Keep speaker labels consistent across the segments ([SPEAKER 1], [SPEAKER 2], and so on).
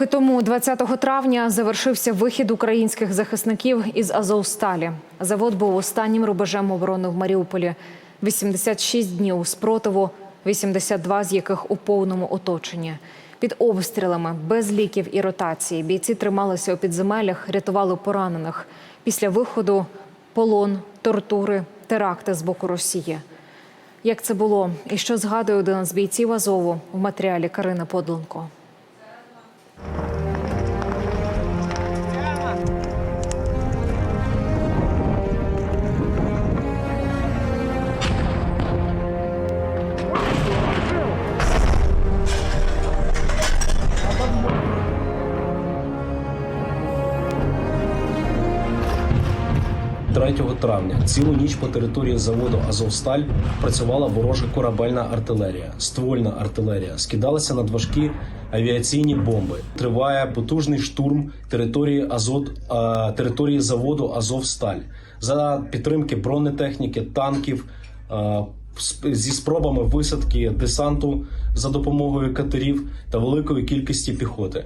[SPEAKER 1] роки тому, 20 травня, завершився вихід українських захисників із Азовсталі. Завод був останнім рубежем оборони в Маріуполі. 86 днів спротиву, 82 з яких у повному оточенні. Під обстрілами, без ліків і ротації, бійці трималися у підземеллях, рятували поранених. Після виходу полон, тортури, теракти з боку Росії. Як це було і що згадує один з бійців Азову в матеріалі Карини Подленко.
[SPEAKER 2] – 3 травня цілу ніч по території заводу Азовсталь працювала ворожа корабельна артилерія, ствольна артилерія. Скидалися надважкі авіаційні бомби. Триває потужний штурм території Азот е, території заводу Азовсталь за підтримки бронетехніки, танків. сп- Зі спробами висадки десанту за допомогою катерів та великої кількості піхоти.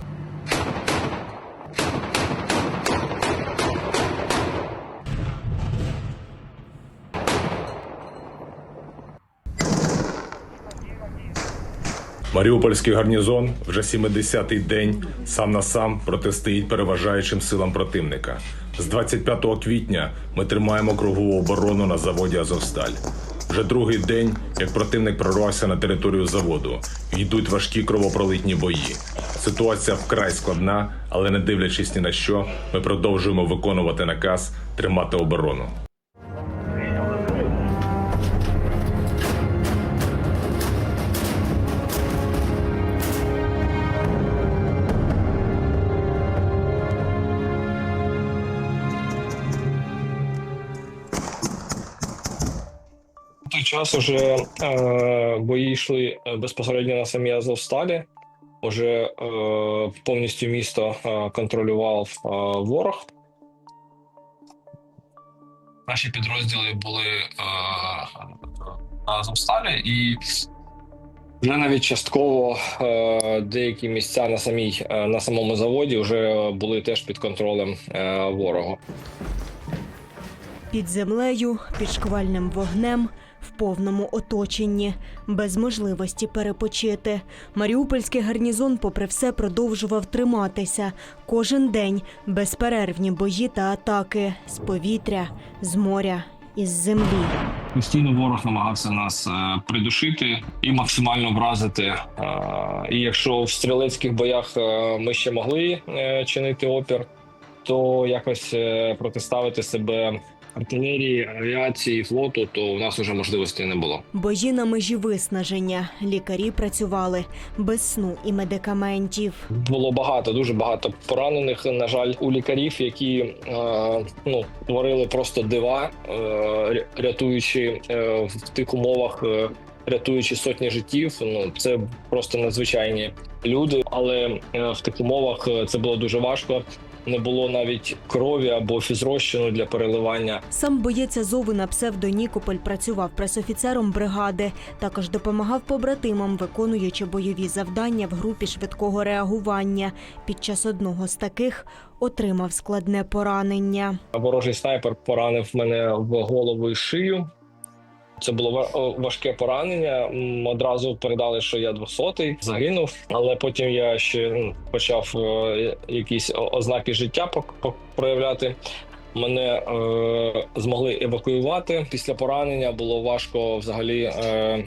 [SPEAKER 3] Маріупольський гарнізон вже 70-й день сам на сам протистоїть переважаючим силам противника. З 25 квітня ми тримаємо кругову оборону на заводі Азовсталь. Вже другий день, як противник прорвався на територію заводу, йдуть важкі кровопролитні бої. Ситуація вкрай складна, але не дивлячись ні на що, ми продовжуємо виконувати наказ тримати оборону.
[SPEAKER 4] Час уже е, бої йшли е, безпосередньо на самій Азовсталі. Уже е, повністю місто е, контролював е, ворог. Наші підрозділи були е, на Азовсталі, і вже навіть частково е, деякі місця на самій е, на самому заводі вже були теж під контролем е, ворога.
[SPEAKER 5] Під землею, під шквальним вогнем, в повному оточенні, без можливості перепочити. Маріупольський гарнізон, попри все, продовжував триматися. Кожен день безперервні бої та атаки з повітря, з моря, із землі.
[SPEAKER 4] Постійно ворог намагався нас е, придушити і максимально вразити. Е, і якщо в стрілецьких боях е, ми ще могли чинити опір, то якось е, протиставити себе артилерії, авіації, флоту, то у нас вже можливості не було.
[SPEAKER 5] Бої на межі виснаження. Лікарі працювали без сну і медикаментів.
[SPEAKER 4] Було багато, дуже багато поранених. На жаль, у лікарів, які е, ну творили просто дива, е, рятуючи е, в тих умовах. Е, Рятуючи сотні життів, ну це просто надзвичайні люди. Але е, в тих умовах е, це було дуже важко. Не було навіть крові або фізрозчину для переливання.
[SPEAKER 5] Сам боєць Азови на псевдо Нікополь працював пресофіцером бригади. Також допомагав побратимам, виконуючи бойові завдання в групі швидкого реагування. Під час одного з таких отримав складне поранення.
[SPEAKER 4] Ворожий снайпер поранив мене в голову і шию. Це було важке поранення. Одразу передали, що я 200-й, загинув. Але потім я ще почав е, якісь ознаки життя проявляти. Мене е, змогли евакуювати після поранення. Було важко взагалі е,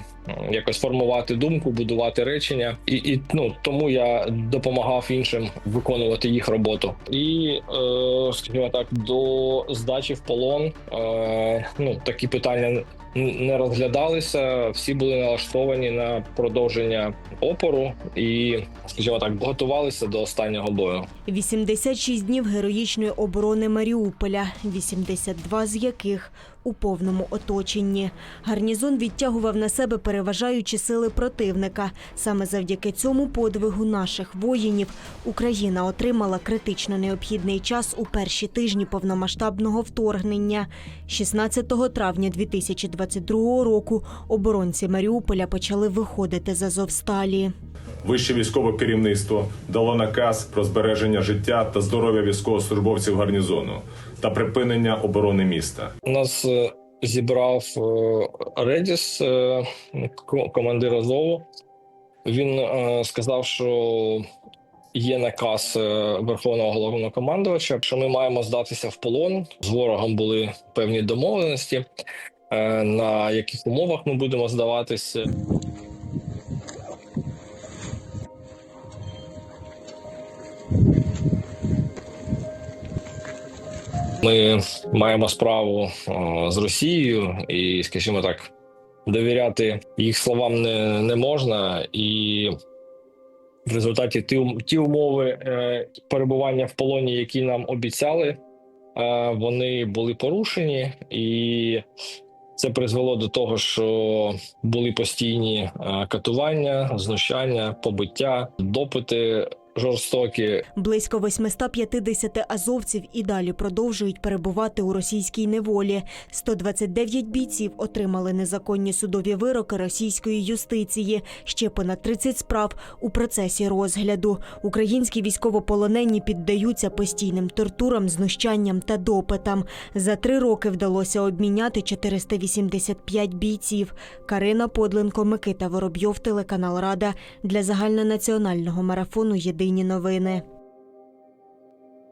[SPEAKER 4] якось формувати думку, будувати речення, і, і ну тому я допомагав іншим виконувати їх роботу. І е, скажімо так, до здачі в полон е, ну такі питання не розглядалися. Всі були налаштовані на продовження опору і, скажімо так, готувалися до останнього бою.
[SPEAKER 5] 86 днів героїчної оборони Маріуполя, 82 з яких у повному оточенні. Гарнізон відтягував на себе переважаючі сили противника. Саме завдяки цьому подвигу наших воїнів Україна отримала критично необхідний час у перші тижні повномасштабного вторгнення. 16 травня 2022 року оборонці Маріуполя почали виходити з Азовсталі.
[SPEAKER 3] Вище військове керівництво дало наказ про збереження життя та здоров'я військовослужбовців гарнізону та припинення оборони міста.
[SPEAKER 4] Нас е, зібрав Редіс, е, ко- командир Азову. Він е, сказав, що є наказ Верховного головнокомандувача, що ми маємо здатися в полон. З ворогом були певні домовленості, на яких умовах ми будемо здаватися. Ми маємо справу з Росією, і, скажімо так, довіряти їх словам не, не можна. І в результаті ті, ті умови е, перебування в полоні, які нам обіцяли, е, вони були порушені, і це призвело до того, що були постійні е, катування, знущання, побиття, допити жорстокі.
[SPEAKER 5] Близько 850 азовців і далі продовжують перебувати у російській неволі. 129 бійців отримали незаконні судові вироки російської юстиції. Ще понад 30 справ у процесі розгляду. Українські військовополонені піддаються постійним тортурам, знущанням та допитам. За три роки вдалося обміняти 485 бійців. Карина Подленко, Микита Воробйов, телеканал Рада для загальнонаціонального марафону Єдині новини.